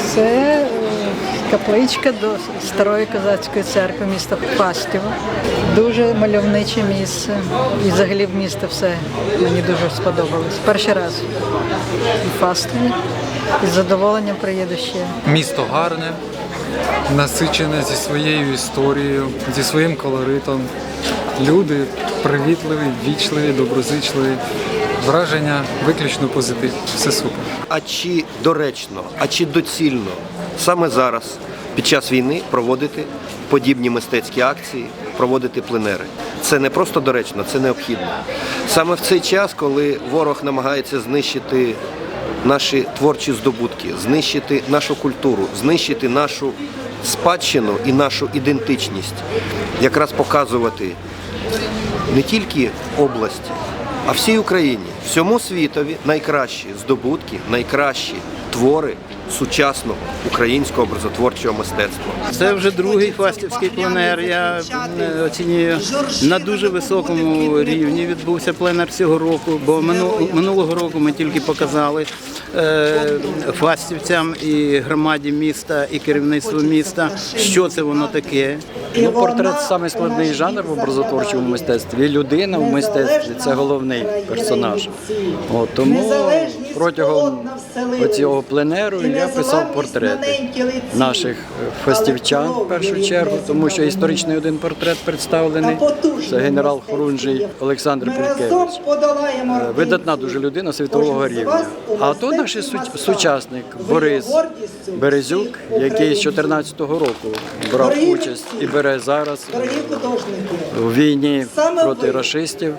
Це е, капличка до старої козацької церкви міста Фастєва. Дуже мальовниче місце. І взагалі в місто все мені дуже сподобалось. Перший раз у Фастові. І з задоволенням приїду ще. Місто гарне, насичене зі своєю історією, зі своїм колоритом. Люди привітливі, вічливі, доброзичливі. Враження виключно позитив. Все супер. А чи доречно, а чи доцільно саме зараз, під час війни, проводити подібні мистецькі акції, проводити пленери? Це не просто доречно, це необхідно. Саме в цей час, коли ворог намагається знищити наші творчі здобутки, знищити нашу культуру, знищити нашу спадщину і нашу ідентичність, якраз показувати не тільки області, а всій Україні, всьому світові найкращі здобутки, найкращі твори сучасного українського образотворчого мистецтва. Це вже другий фастівський пленер. Я е, оцінюю на дуже високому рівні. Відбувся пленер цього року, бо минулого року ми тільки показали фастівцям і громаді міста, і керівництву міста, що це воно таке. Ну, портрет самий складний жанр в образотворчому мистецтві. І людина в мистецтві це головний персонаж. От, тому протягом цього пленеру я писав портрети наших фастівчан в першу чергу, тому що історичний один портрет представлений. Це генерал Хорунжий Олександр Пількевич. Е, Видатна дуже людина світового рівня. А то наш сучасник Борис Березюк, який з 14-го року брав участь і бере зараз у війні проти рашистів.